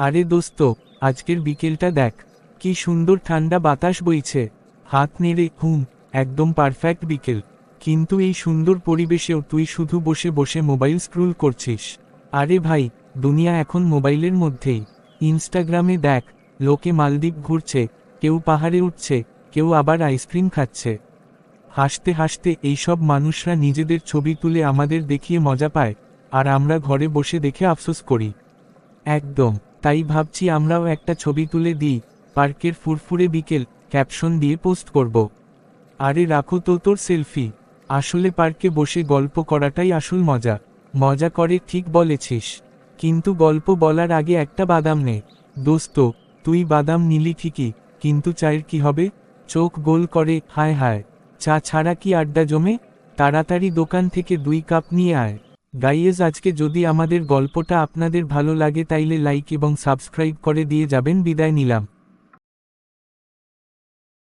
আরে দোস্ত, আজকের বিকেলটা দেখ, কি সুন্দর ঠান্ডা বাতাস বইছে। হাত নেড়ে, হুম, একদম পারফেক্ট বিকেল। কিন্তু এই সুন্দর পরিবেশেও তুই শুধু বসে বসে মোবাইল স্ক্রুল করছিস। আরে ভাই, দুনিয়া এখন মোবাইলের মধ্যেই। ইনস্টাগ্রামে দেখ, লোকে মালদ্বীপ ঘুরছে, কেউ পাহাড়ে উঠছে, কেউ আবার আইসক্রিম খাচ্ছে। হাসতে হাসতে এইসব মানুষরা নিজেদের ছবি তুলে আমাদের দেখিয়ে মজা পায়, আর আমরা ঘরে বসে দেখে আফসোস করি। একদম। তাই ভাবছি আমরাও একটা ছবি তুলে দিই, পার্কের ফুরফুরে বিকেল, ক্যাপশন দিয়ে পোস্ট করব। আরে রাখো তো তোর সেলফি। আসলে পার্কে বসে গল্প করাটাই আসল মজা। মজা করে ঠিক বলেছিস। কিন্তু গল্প বলার আগে একটা বাদাম নে। দোস্ত, তুই বাদাম নিলি ঠিকই, কিন্তু চায়ের কি হবে? চোখ গোল করে, হায় হায়। চা ছাড়া কি আড্ডা জমে? তাড়াতাড়ি দোকান থেকে দুই কাপ নিয়ে আয়। গাইয়েজ আজকে যদি আমাদের গল্পটা আপনাদের ভালো লাগে তাইলে লাইক এবং সাবস্ক্রাইব করে দিয়ে যাবেন। বিদায় নিলাম।